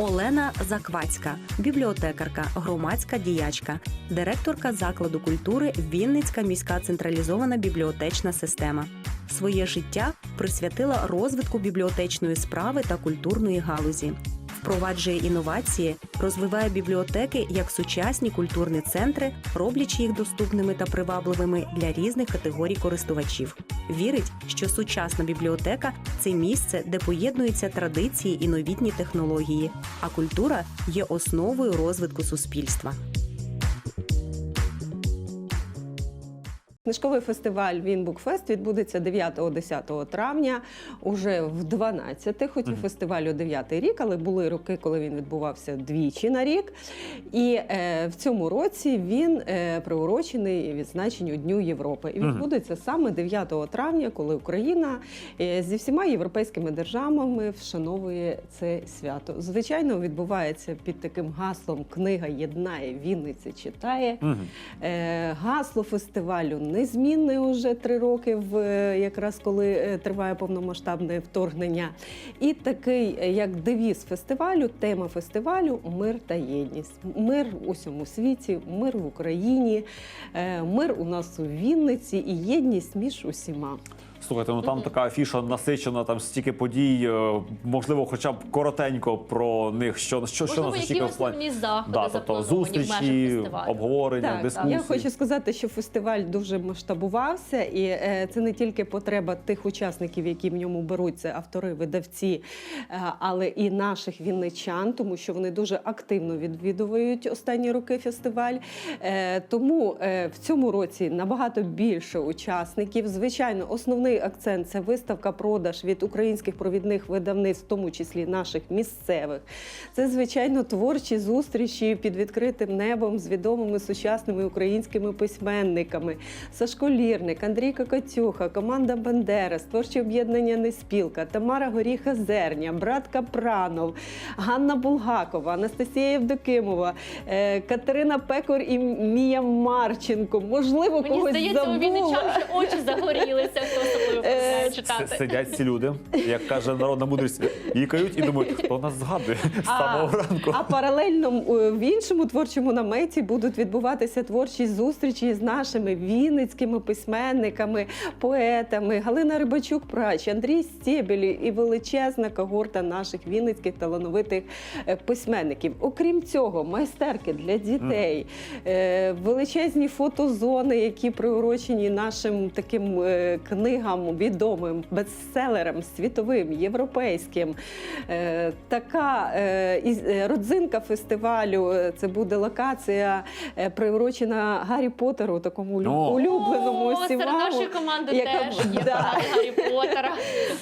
Олена Заквацька, бібліотекарка, громадська діячка, директорка закладу культури Вінницька міська централізована бібліотечна система. Своє життя присвятила розвитку бібліотечної справи та культурної галузі. Впроваджує інновації, розвиває бібліотеки як сучасні культурні центри, роблячи їх доступними та привабливими для різних категорій користувачів. Вірить, що сучасна бібліотека це місце, де поєднуються традиції і новітні технології, а культура є основою розвитку суспільства. Книжковий фестиваль Вінбукфест відбудеться 9-10 травня, уже в 12 хоч і фестивалю 9 рік, але були роки, коли він відбувався двічі на рік. І е, в цьому році він е, приурочений відзначенню Дню Європи. І відбудеться саме 9 травня, коли Україна е, зі всіма європейськими державами вшановує це свято. Звичайно, відбувається під таким гаслом Книга єднає, Вінниця читає. Е, Гасло фестивалю незмінне уже три роки, в е, якраз коли е, триває повномасштабне вторгнення. І такий, е, як девіз фестивалю, тема фестивалю мир та єдність. Мир у всьому світі, мир в Україні, мир у нас у Вінниці і єдність між усіма. Слухайте, ну там така афіша насичена, там стільки подій. е, Можливо, хоча б коротенько про них. Що що, що нас очікує в плані заходи да, тобто зустрічі, обговорення, Так, дискусії. Я хочу сказати, що фестиваль дуже масштабувався, і е, це не тільки потреба тих учасників, які в ньому беруть, це автори, видавці, е, але і наших вінничан, тому що вони дуже активно відвідують останні роки фестиваль. Е, Тому е, в цьому році набагато більше учасників. Звичайно, основний акцент це виставка продаж від українських провідних видавництв, в тому числі наших місцевих. Це звичайно творчі зустрічі під відкритим небом з відомими сучасними українськими письменниками. Сашко Лірник, Андрій Кокотюха, команда Бандерас, творче об'єднання Неспілка, Тамара Горіха Зерня, брат Капранов, Ганна Булгакова, Анастасія Євдокимова, е, Катерина Пекор і Мія Марченко. Можливо, Мені когось здається, у забула. вінничан вже очі загорілися, читати. Сидять ці люди, як каже народна мудрість, їкають і думають, хто нас згадує з самого ранку. А паралельно в іншому творчому наметі будуть відбуватися творчі зустрічі з нашими вінницькими письменниками, поетами Галина Рибачук, прач, Андрій Стєбель і величезна когорта наших вінницьких талановитих е, письменників. Окрім цього, майстерки для дітей, е, величезні фотозони, які приурочені нашим таким е, книгам відомим, бестселерам світовим, європейським. Е, Така е, е, родзинка фестивалю. Це буде локація е, приурочена Гаррі Поттеру, такому улюбленому О, серед нашої команди яка- теж є Да. Гаррі Поттера.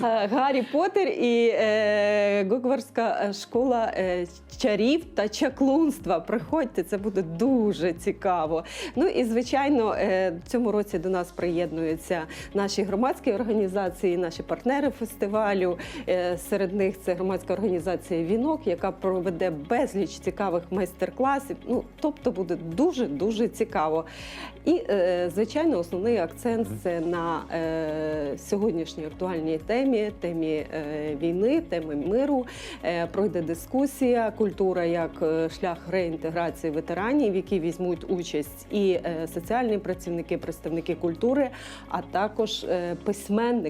Гаррі Поттер і е, Гогвардська школа е, чарів та чаклунства. Приходьте, це буде дуже цікаво. Ну і звичайно, е, в цьому році до нас приєднуються наші громадські організації, наші партнери фестивалю. Е, Серед них це громадська організація Вінок, яка проведе безліч цікавих майстер-класів. Ну тобто буде дуже дуже цікаво. І е, звичайно, основний акцент це на е, сьогоднішній актуальній темі, темі війни, темі миру. Пройде дискусія, культура як шлях реінтеграції ветеранів, які візьмуть участь, і соціальні працівники, представники культури, а також е,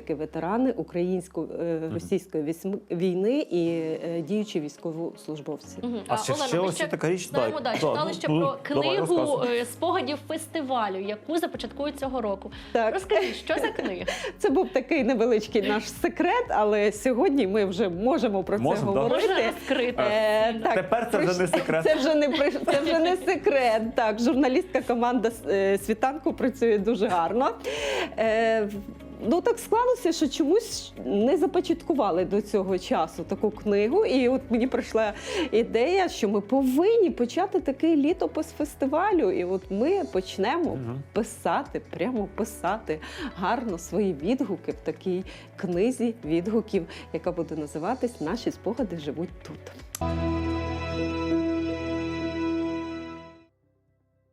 письменники, ветерани українсько-російської війни і е, діючі військовослужбовці. Мгм. А ще- Олена, ще ми ось така річ, знаємо, да, да, читали ну, ще ну, про книгу е, спогадів фестивалю, яку започаткують цього року. Так. Розкажіть, що за книга? Це був такий невеличкий наш секрет, але сьогодні ми вже можемо про це да? говорити. Можна розкрити? Е, так, Тепер це вже не секрет. Це вже не при- це вже не секрет. Так, журналістка команда е, світанку працює дуже гарно. Е, Ну так склалося, що чомусь не започаткували до цього часу таку книгу. І от мені прийшла ідея, що ми повинні почати такий літопис фестивалю. І от ми почнемо Мгм. писати, прямо писати гарно свої відгуки в такій книзі відгуків, яка буде називатись Наші спогади живуть тут.